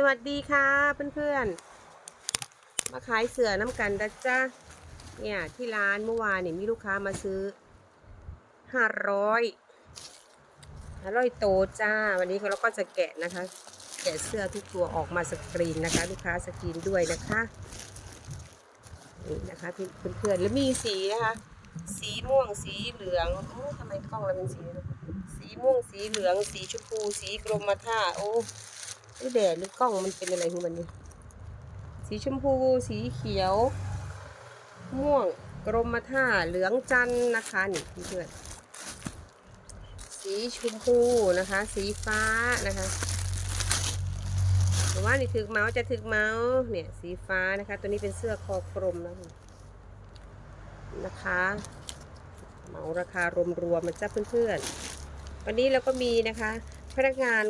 สวัสดีค่ะเพื่อนๆ มาขายเสือน้ำกันนะจ๊ะเนี่ยที่ร้านเมื่อวานเนี่ยมีลูกค้ามาซื้อห้าร้อยห้าร้อยโตจ้า วันนี้เราก็จะแกะนะคะ แกะเสื้อทุกตัวออกมาสกรีนนะคะ ลูกค้าสกรีนด้วยนะคะนี่นะคะเพื่อนๆแล้วมีสีนะคะ สีม่วงสีเหลืองโอ้ทำไมกล้องเราเป็นสี สีม่วงสีเหลือง สีชมพู สีกรมท่าโอ้ นี่แดดหรือกล้องมันเป็นอะไรของมันนี่สีชมพูสีเขียว ม่วงกรมท่าเหลืองจันทร์นะคะนี่เพื่อนสีชมพูนะคะ สีฟ้านะคะแต่ว่านี่ถึกเมาส์จะถึกเมาส์เนี่ยสีฟ้านะคะ ตัวนี้เป็นเสื้อคอกลมนะนะคะเหมาราคารวมๆมาจ้าเพื่อนๆวันนี้เราก็มีนะคะ พนักงาน